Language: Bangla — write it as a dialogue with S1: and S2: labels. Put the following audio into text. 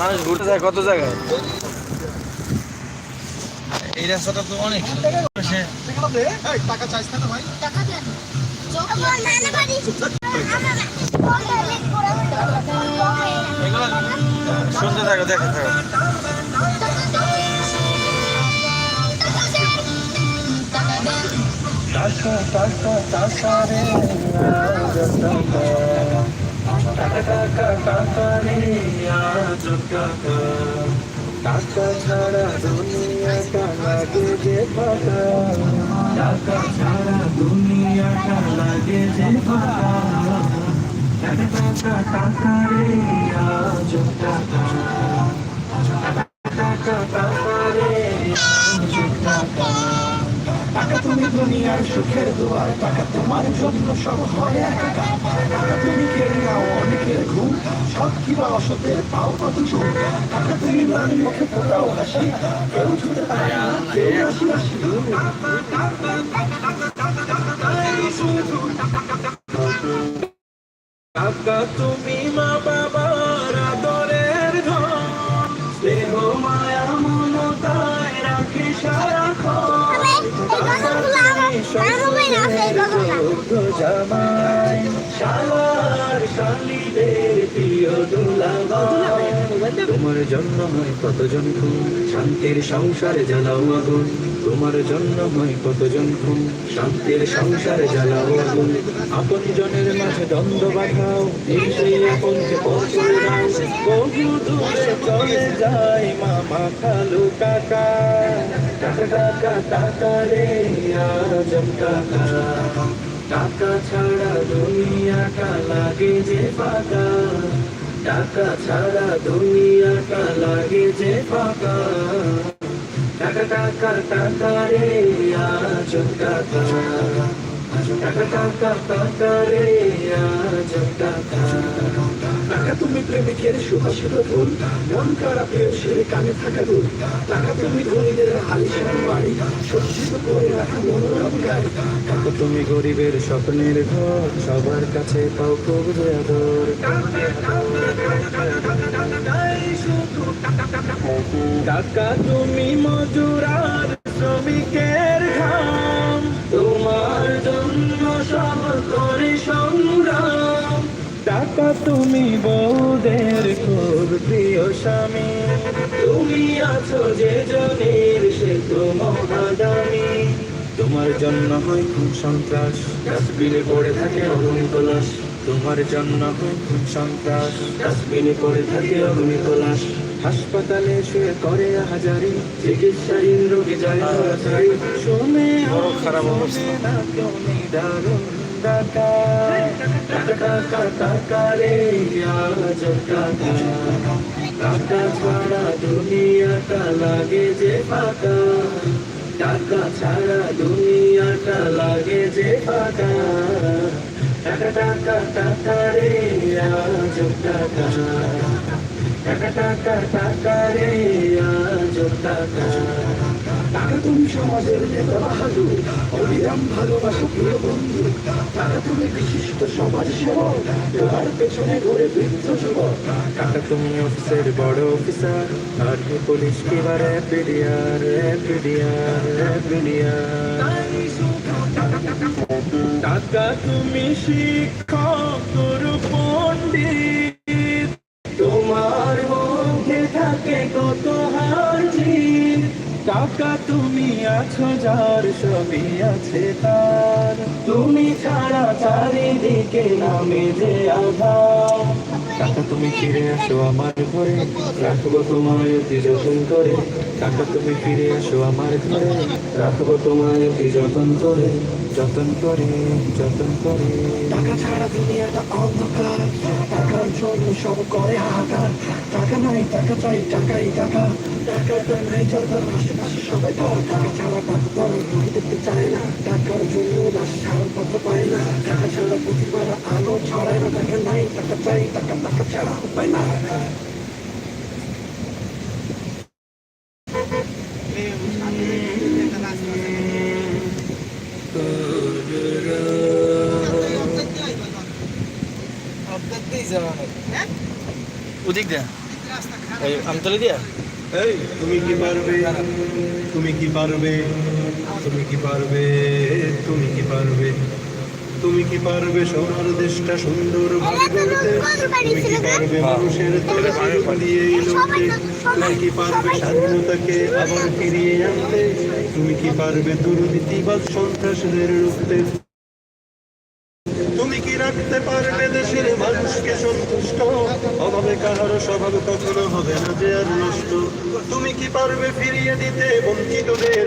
S1: মানুষ ঘুরতে যায় কত জায়গায়? এই রাস্তাটা তো অনেক সে
S2: টাকা চাইছ না ভাই
S3: টাকা দেন
S1: শুনতে থাকো দেখে থাকো।
S4: টাকা টাকা টাকা রে। টাকা ছাড়া দুনিয়াটা লাগে যে ফাঁকা টাকা ছাড়া দুনিয়াটা লাগে যে আজ টাকা টাকা টাকা তুমি দুনিয়ার সুখের দোয়ার টাকা তোমার জন্য সব হয় টাকা তুমি কেড়ে নাও অনেকের ঘুম সব পাও কত টাকা তুমি মুখে ফোটাও হাসি কেউ ছুটে হাসি হাসি টাকা তুমি মা তোমার জন্য হয় কতজন খুন? শান্তির সংসারে জ্বালাও আগুন। তোমার জন্য হয় কতজন খুন? শান্তির সংসারে জ্বালাও আগুন। আপন জনের মাঝে দ্বন্দ্ব বাধাও। সেই আপনকে পৌঁছে দাও বহু দূরে চলে যায় মামা খালু কাকা টাকা টাকা রে আজম টাকা টাকা ছাড়া দুনিয়াটা লাগে যে ফাঁকা। টাকা ছাড়া দুনিয়াটা লাগে যে ফাঁকা। টাকা টাকা টাকা রে আজম টাকা। টাকা টাকা টাকা রে আজম টাকা। টাকা তুমি প্রেমিকের সুহাসিত ফুল মন খারাপের সে কানে থাকা দুল টাকা তুমি ধনীদের আলিশান বাড়ি। সজ্জিত করে রাখা মনোরম গাড়ি। টাকা তুমি গরিবের স্বপ্নের ঘর সবার কাছে পাও খুব আদর। টাকা তুমি মজুরার শ্রমিকের ঘাম। তোমার জন্য সব করে টাকা তুমি বউদের খুব প্রিয় স্বামী। তুমি আছো যে জনের সে তো তোমার জন্য হয় খুন সন্ত্রাস ডাস্টবিনে পড়ে থাকে অগণিত লাশ তোমার জন্য হয় খুন সন্ত্রাস ডাস্টবিনে পড়ে থাকে অগণিত লাশ হাসপাতালে শুয়ে করে হাজারি চিকিৎসাহীন রোগী যায় তাড়াতাড়ি শুনে
S1: খারাপ অবস্থা।
S4: নিদারুণ টাকা টাকা টাকা রে আজ টাকা টাকা ছাড়া দুনিয়াটা লাগে যে ফাঁকা টাকা ছাড়া দুনিয়াটা লাগে যে ফাঁকা টাকা টাকা টাকা রে আজ টাকা টাকা টাকা টাকা রে আজ টাকা টাকা তুমি সমাজের নেতা বাহাদুর অবিরাম ভালোবাসা প্রিয় বন্ধু টাকা তুমি বিশিষ্ট সমাজ সেবক তোমার পেছনে ঘুরে বৃদ্ধ যুবক। টাকা তুমি অফিসের বড় অফিসার আর্মি পুলিশ কিংবা র্যাপিডিয়ার র্যাপিডিয়ার র্যাপিডিয়ার টাকা তুমি শিক্ষক গুরু পণ্ডিত। তোমার মধ্যে থাকে কত হার টাকা তুমি আছো যার সবই আছে তার। তুমি ছাড়া চারিদিকে নামে যে আধার। টাকা তুমি ফিরে আসো আমার ঘরে। রাখব তোমায় অতি যতন করে। টাকা তুমি ফিরে আসো আমার ঘরে। রাখব তোমায় অতি যতন করে। যতন করে যতন করে। টাকা ছাড়া দুনিয়াটা অন্ধকার। টাকার জন্য সব করে হাহাকার। টাকা নাই টাকা চাই টাকাই টাকা। টাকাটা নাই যাদের আশেপাশে সবাই তার টাকা ছাড়া ডাক্তার রোগী দেখতে চায় না টাকার জন্য লাশ ছাড়ার পথ পায় না টাকা ছাড়া প্রতিবার আলো ছড়ায় না টাকা নাই টাকা চাই টাকা টাকা ছাড়া উপায় না
S1: ওদিক দেয়া এই আমতলি দিয়া?
S5: এই তুমি কি পারবে? তুমি কি পারবে? তুমি কি পারবে? তুমি কি পারবে? তুমি কি পারবে? সোনার দেশটা সুন্দর তুমি কি পারবে? মানুষের তরে দিয়ে লড়তে তুমি কি পারবে? স্বাধীনতাকে আবার ফিরিয়ে আনতে। তুমি কি পারবে? দুর্নীতিবাদ সন্ত্রাসদের রুখতে। তুমি কি রাখতে পারবে দেশের মানুষকে সন্তুষ্ট? অভাবে কাহারও স্বভাব কখনো হবে না যে আর নষ্ট। তুমি কি পারবে ফিরিয়ে দিতে, বঞ্চিতদের